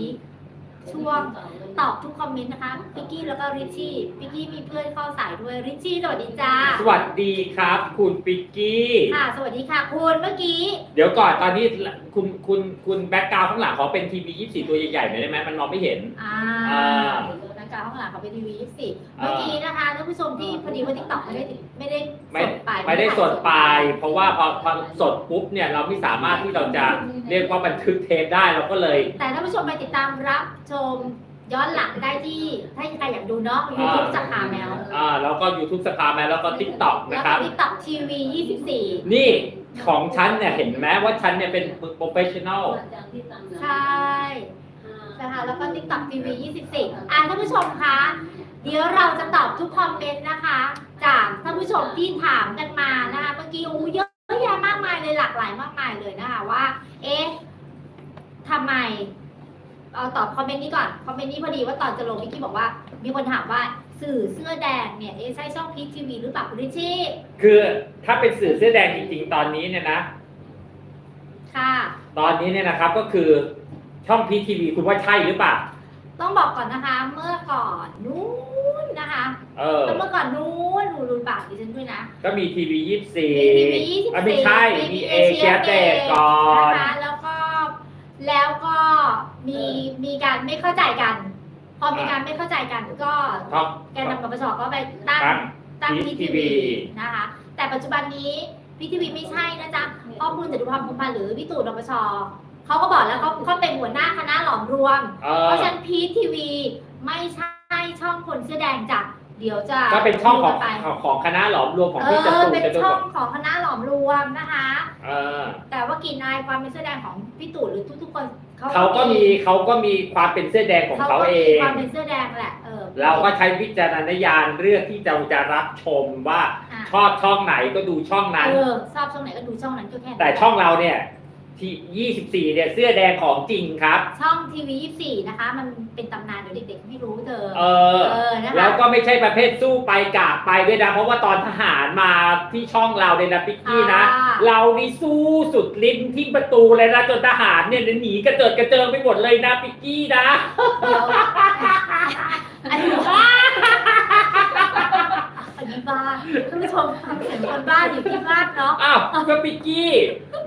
นี้ ช่วงตอบทุกคอมเมนต์นะคะพิกกี้แล้วก็ริชชี่พิกกี้มีเพื่อนเข้าสายด้วยริชชี่สวัสดีจ้าสวัสดีครับ คุณปิกกี้ ค่ะ สวัสดีค่ะคุณเมื่อกี้ เดี๋ยวก่อนตอนนี้คุณคุณคุณแบ็กกราวข้างหลังขอเป็นทีวี24 ตัวใหญ่ๆหน่อยได้ไหมมันมองไม่เห็นอ่า อ่าเดี๋ยว นักการข้างหลังเขาเป็นทีวียี่สิบอ่าเมื่อกี้นะคะท่านผู้ชมที่พอดีว่าทิกตอกไม่ได้ไม่ได้ไม่สดไปไม่ได้สดไป เพราะว่าพอพอสดปุ๊บเนี่ยเราไม่สามารถที่เราจะเรียกว่าบันทึกเทปได้เราก็เลย แต่ท่านผู้ชมไปติดตามรับชมย้อนหลังได้ที่ถ้าใครอยากดูเนาะยูทูบสักขาแมวอ่าแล้วก็ YouTube สภาแมแล้วก็ TikTok แล้วนะคก็รับทิกตอกทีวียี่สิบสี่นี่ของฉันเนี่ยเห็นไหมว่าฉันเนี่ยเป็นโปรเฟชชั่นอลใช่ นะคะ แล้วก็ทิกตอกทีวียี่สิบสี่อ่าท่านผู้ชมคะ เดี๋ยวเราจะตอบทุกคอมเมนต์นะคะ จากท่านผู้ชมที่ถามกันมานะคะ เมื่อกี้อู้เยอะแยะมากมายเลยหลากหลายมากมายเลยนะคะว่า เอ๊ะทำไมเอาตอบคอมเมนต์นี้ก่อน คอมเมนต์นี้พอดีว่าตอนจะลงมิกกี้บอกว่า มีคนถามว่าสื่อเสื้อแดงเนี่ยเอ๊ะใช่ช่องพีทีวีหรือเปล่าคุณริชชี่คือถ้าเป็นสื่อเสื้อแดงจริงๆ ตอนนี้เนี่ยนะ ค่ะ ตอนนี้เนี่ยนะครับก็คือ ช่องพีทีวีคุณว่าใช่หรือเปล่า ต้องบอกก่อนนะคะ เมื่อก่อนนู้นนะคะเออ เมื่อก่อนนู้นดูดูบาทดิฉันด้วยนะ ก็มีทีวียี่สี่มีทีวียี่สิบไม่สี่ใช่ มีเอเชียเตะก่อน นะคะแล้วก็แล้วก็มีมีการไม่เข้าใจกัน พอมีการไม่เข้าใจกันก็ท็อปแกนนำกปปชก็ไปตั้ง ตั้ง ตั้ง PTV พีทีวีนะคะ แต่ปัจจุบันนี้พีทีวีไม่ใช่นะจ๊ะเพ่อคุณจตุพรพรหมพันธ์หรือพี่ตู่นปช เขาก็บอกแล้วเขาเขาเป็นหัวหน้าคณะหลอมรวม เอเพอ ราะฉะนั้นพีทีวีไม่ใช่ช่องคนเสื้อแดงจ้ะเดี๋ยวจะก็เป็นช่องของดูกันไปของของคณะหลอมรวมของเอพี่จอตุเป็นจตุช่องของคณะหลอมรวมนะคะ เออแต่ว่ากินนายความเป็นเสื้อแดงของพี่ตู่หรือทุกๆคนเขาก็มีเขาก็มีความเป็นเสื้อแดงของเขาก็เอมีง ความเป็นเสื้อแดงแหละเออเราก็ใช้วิจารณญาณเลือกที่จะจะรับชมว่า อะชอบช่องไหนก็ดูช่องนั้น เออชอบช่องไหนก็ดูช่องนั้นก็แค่นั้นแต่ช่องเราเนี่ย ที่ 24 เนี่ยเสื้อแดงของจริงครับ ช่องทีวียี่สี่นะคะ มันเป็นตำนานเดี๋ยวเด็กๆไม่รู้เธอเออ เออนะคะแล้วก็ไม่ใช่ประเภทสู้ไปกราบไปด้วยนะเพราะว่าตอนทหารมาที่ช่องเราเนี่ยนะปิกกี้นะ อ่าเรานี่สู้สุดลิ้นที่ประตูเลยนะจนทหารเนี่ยหนีกระเจิดกระเจิงไปหมดเลยนะปิกกี้นะ เดี๋ยวอันนี้บ้าอันนี้บ้าท่านผู้ชมฟังเสียงคนบ้าอยู่ที่บ้านเนาะ อ้าวก็ปิกกี้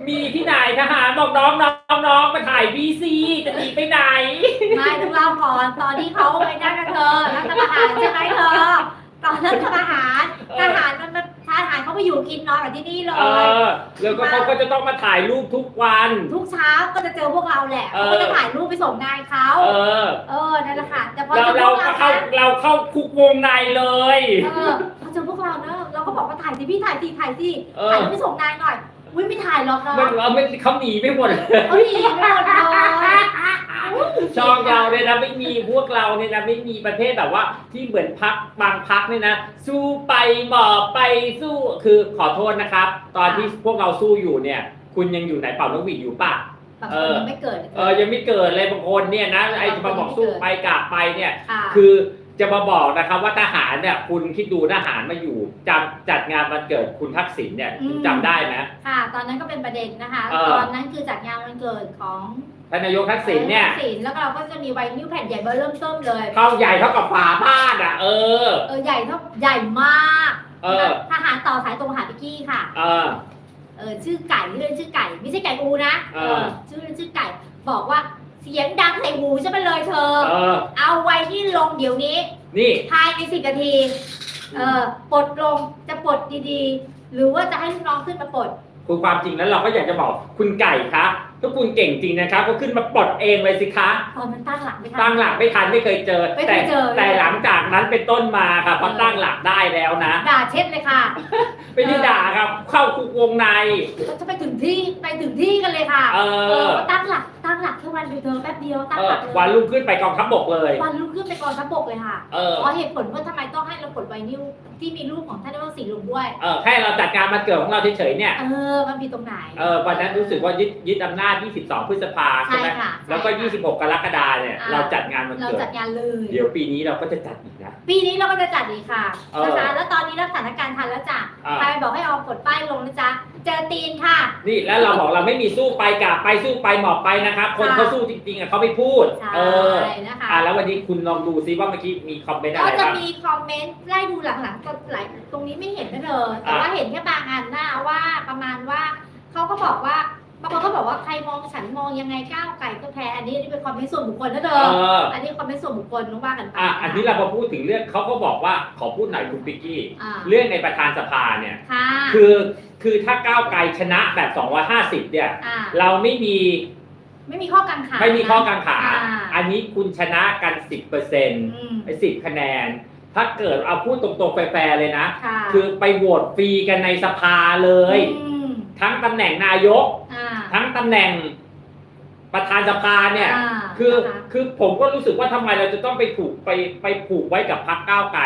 มีที่ไหนทหารบอกน้องน้องน้องมาถ่ายบีซีจะหนีไปไหน ไม่ต้องเล่าก่อนตอนที่เขาไปนั่งกับเธอรัฐประหารใช่ไหมเธอ ตอนรัฐประหารทหารมันมันทหารเขาไปอยู่กินนอนกับที่นี่เลเอย อ แล้วก็เขาก็จะต้องมาถ่ายรูปทุกวัน ทุกเช้าก็จะเจอพวกเราแหละเออเขาก็จะถ่ายรูปไปส่งนายเขาเออ เออนั่นแหละค่ะแต่พอเราเจอพเราวกเราเข้านะเราเข้าคุกวงในเลย เออพอเจอพวกเราเนอะเราก็บอกว่าถ่ายสิพี่ถ่ายสิถ่ายสิเออ ถ่ายแล้วไปส่งนายหน่อย อุ้ยไม่ถ่ายหรอกเนาะมันเอาไม่เขาหนีไปหมดเลยเขาหนีไปหมดเลยอุ๊ยช่องเราเนี่ยนะไม่มีพวกเราเนี่ยนะไม่มีประเภทแบบว่า ที่เหมือนพักบางพักเนี่ยนะ สู้ไปหมอบไปสู้คือขอโทษนะครับ ตอนที่พวกเราสู้อยู่เนี่ย คุณยังอยู่ไหนเป่านกหวีดอยู่ปะบางคนยังไม่เกิด เออยังไม่เกิดเลยบางคนเนี่ยนะไอ้จะมาบอกสู้ไปกราบไปเนี่ยค่ะคือ จะมาบอกนะครับว่าทหารเนี่ยคุณคิดดูทหารมาอยู่จำจัดงานวันเกิดคุณทักษิณเนี่ยคุณจำได้ไหม ค่ะ ตอนนั้นก็เป็นประเด็นนะคะ เออ ตอนนั้นคือจัดงานวันเกิดของท่านนายกทักษิณเนี่ยทักษิณแล้วก็เราก็จะมีไวนิ้วแผ่นใหญ่เบอร์เริ่มต้นเลยเท่าใหญ่เท่ากับฝาบ้านอะ เออ เออใหญ่เท่าใหญ่มากเออ ทหารต่อสายตรงหาพิกกี้ค่ะ เออ เออชื่อไก่ที่เรียนชื่อไก่ ไม่ใช่ไก่อูนะเออ ชื่อเล่นชื่อไก่ บอกว่าเสียงดังใส่หูฉันไปเลยเธอ เออ เอาไว้ที่ลงเดี๋ยวนี้ นี่ภายในสิบนาที เออปลดลงจะปลดดีๆ หรือว่าจะให้ลูกน้องขึ้นมาปลด คือความจริงแล้วเราก็อยากจะบอกคุณไก่ครับถ้าคุณเก่งจริงนะครับ ก็ขึ้นมาปลดเองเลยสิคะตอนนั้นตั้งหลักไม่ทัน ตั้งหลักไม่ทันไม่เคยเจอ ไม่เคแต่ยเจอ แต่หลังจากนั้นเป็นต้นมาครับพอตั้งหลักได้แล้วนะ ด่าเช็ดเลยค่ะ ไม่ได้ด่าครับ เข้าคุกวงในก็จะไปถึงที่ไปถึงที่กันเลยค่ะเออตั้งหลักตั้งหลักแค่วันเดียวเธอแป๊บเดียวตั้งเอหอลักเลยวันรุ่งขึ้นไปกองทัพบกเลย วันรุ่งขึ้นไปกองทัพบกเลยค่ะเออ เพราะเหตุผลว่าทำไมต้องให้เราปลดไวนิ้วที่มีรูปของท่านนายกสิงห์ลงด้วย เออแค่เราจัดการมาเกิดของเราเฉยๆเนี่ย เออมันผิดตรงไหนเออวันนั้นรู้สึกว่ายึดยึดอำนาจาติ22 พฤษภาใช่ใช่ไหมค่ะแล้วก็ ใช่ค่ะ 26 กรกฎาเนี่ย อ่า เราจัดงานวันเราเกิด จัดงานเลย เดี๋ยวปีนี้เราก็จะจัดอีกนะ ปีนี้เราก็จะจัดอีกค่ะเออนะคะแล้วตอนนี้สถานการณ์ทันแล้วจ้ะอ่าใครบอกให้ออกกดป้ายลงนะจ๊ะ เจอตีนค่ะ นี่แล้วเราบอกเราไม่มีสู้ไปกลับไปสู้ไปหมอบไปนะครับ คนค่ะ เขาสู้จริงๆอะเขาไม่พูด ใช่เออ นะคะ อะแล้ววันนี้คุณลองดูซิว่าเมื่อกี้มีคอมเมนต์อะก็ไรจะบ้าง มีคอมเมนต์ไล่ดูหลังๆก็หลายตรงนี้ไม่เห็นนะเธอแต่อะว่าเห็นแค่บางอันนะว่าประมาณว่าเขาก็บอกว่า บางคนก็บอกว่าใครมองฉันมองยังไงก้าวไก่ก็แพ้อันนี้อันนี้เป็นคอมเมนต์ส่วนบุคคลนะเธเออออันนี้คอมเมนต์ส่วนบุคคลต้องว่ากันไปอะอันนี้เรามาพูดถึงเรื่องเขาก็บอกว่าขอพูดหน่อยคุณปิกกี้ อ่าเรื่องในประธานสภาเนี่ย ค่ะคือคือถ้าก้าวไกลชนะแบบ 250 เนี่ย อ่าเราไม่มีไม่มีข้อกังขาไม่มีข้อกังขา อ่าอันนี้คุณชนะกัน 10%เปอร์เซ็นต์อืมไอ้สิบคะแนน ถ้าเกิดเอาพูดตรงๆแฟร์ๆเลยนะ ค่ะคือไปโหวตฟรีกันในสภาเลย อืมทั้งตำแหน่งนายกอ่า ทั้งตำแหน่งประธานสภาเนี่ยอ่าคือนะคะคือผมก็รู้สึกว่าทำไมเราจะต้องไปผูกไปไปผูกไว้กับพรรคก้าวไกล